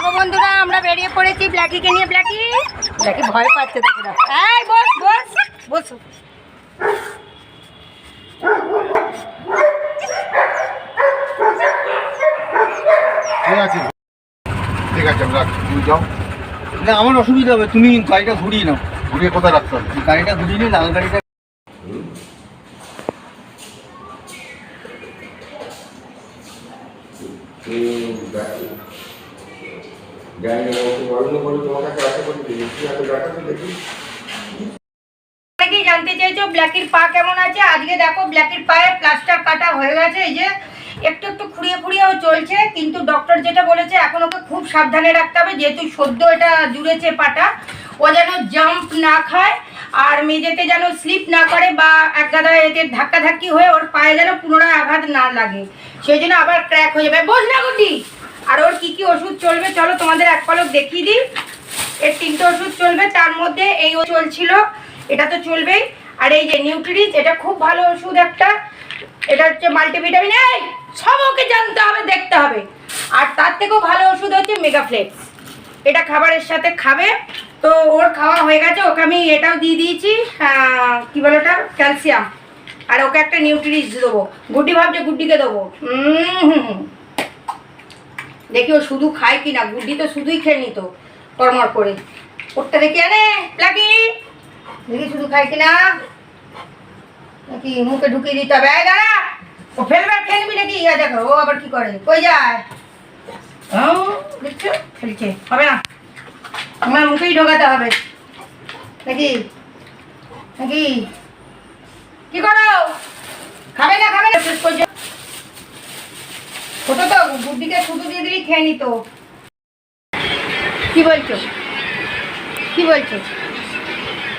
দেখো বন্ধুরা আমরা বেরিয়ে পড়েছি ব্ল্যাকিকে নিয়ে। ব্ল্যাকি ব্ল্যাকি ভয় পাচ্ছে দেখো। না এই বস বস বসো। ঠিক আছে। ঠিক আছে তুমি যাও। না আমার অসুবিধা হবে তুমি গাড়িটা ঘুরিয়ে নাও। ঘুরিয়ে কোথায় রাখতে হবে? গাড়িটা ঘুরিয়ে নিয়ে লাল গাড়িটা জানতে চাইছো, ব্ল্যাকির পা কেমন আছে? আজকে দেখো, ব্ল্যাকির পায়ে প্লাস্টার কাটা হয়ে গেছে যে একটু একটু খুঁড়িয়ে চলছে, কিন্তু ডক্টর যেটা বলেছে, এখন ওকে খুব সাবধানে রাখতে হবে, যেহেতু সদ্য এটা জুড়েছে পাটা, ও যেন জাম্প না খায়, আর মেঝেতে যেন স্লিপ না করে বা এক গাদায় এতে ধাক্কাধাক্কি হয়ে ওর পায়ে যেন পুনরায় আঘাত না লাগে। সেই জন্য আবার ক্র্যাক হয়ে যাবে। বোঝ না গুটি আর ওর কি কি ওষুধ চলবে, চলো তোমাদের এক পলক দেখিয়ে দিই। এর তিনটে ওষুধ চলবে, তার মধ্যে এই ও চলছিল, এটা তো চলবেই। আর এই যে নিউট্রিজ এটা খুব ভালো ওষুধ একটা। এটা হচ্ছে মাল্টিভিটামিন এই সব ওকে জানতে হবে, দেখতে হবে। আর তার থেকেও ভালো ওষুধ হচ্ছে মেগাফ্লেক্স এটা খাবারের সাথে খাবে। তো ওর খাওয়া হয়ে গেছে, ওকে আমি এটাও দিয়ে দিয়েছি কি বলে ওটা? ক্যালসিয়াম। আর ওকে একটা নিউট্রিজ দেবো। গুড্ডি ভাবছে, গুড্ডিকে দেবো। হুম হুম। দেখি ও শুধু খায় কিনা গুড্ডি তো শুধুই খেয়ে নিত কর্মর করে। ওরটা দেখি আরে লাকি! দেখি শুধু খায় কিনা। নাকি মুখে ঢুকিয়ে দিতে হবে। এই দাঁড়া ও ফেলবে নিবি নাকি? ইয়া দেখো ও আবার কি করে? কই যায়? দেখছ? হবে না। আমার মুখেই ঢোকাতে হবে। নাকি? নাকি? কি করো? খাবে না খাবে না শেষ পর্যন্ত। ছোট তো বুদ্ধিকে শুধু দিয়ে দিলি খেয়ে নিত। কি বলছো? কি বলছো?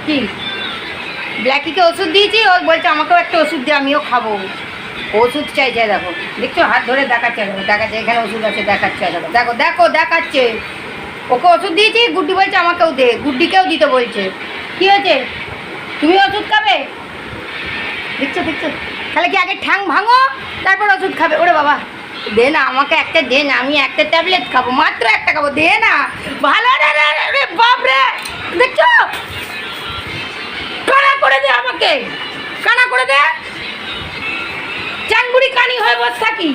কি? ব্ল্যাকিকে ওষুধ দিয়েছি, ও বলছে আমাকেও একটা ওষুধ দিয়ে আমিও খাব। ওষুধ চাইছে দেখো। দেখছ? হাত ধরে দেখাচ্ছে, দেখো, দেখাচ্ছে, এখানে ওষুধ আছে, দেখাচ্ছে, দেখো। দেখো দেখো, দেখাচ্ছে। ওকে ওষুধ দিয়েছি, গুড্ডি বলছে আমাকেও দে, গুড্ডিকেও দিতে বলছে। কি হয়েছে? তুমি ওষুধ খাবে? দেখছ দেখছ? তাহলে কি আগে ঠ্যাং ভাঙো, তারপর ওষুধ খাবে? ওরে বাবা। দে না, আমাকে একটা দে না, আমি একটা ট্যাবলেট খাব, মাত্র একটা খাব, দে না। ভালো রে রে রে বাপ দেখছ কানা করে দে আমাকে। কানা করে দে। চানগুড়ি কানি হয়ে বসে থাকি।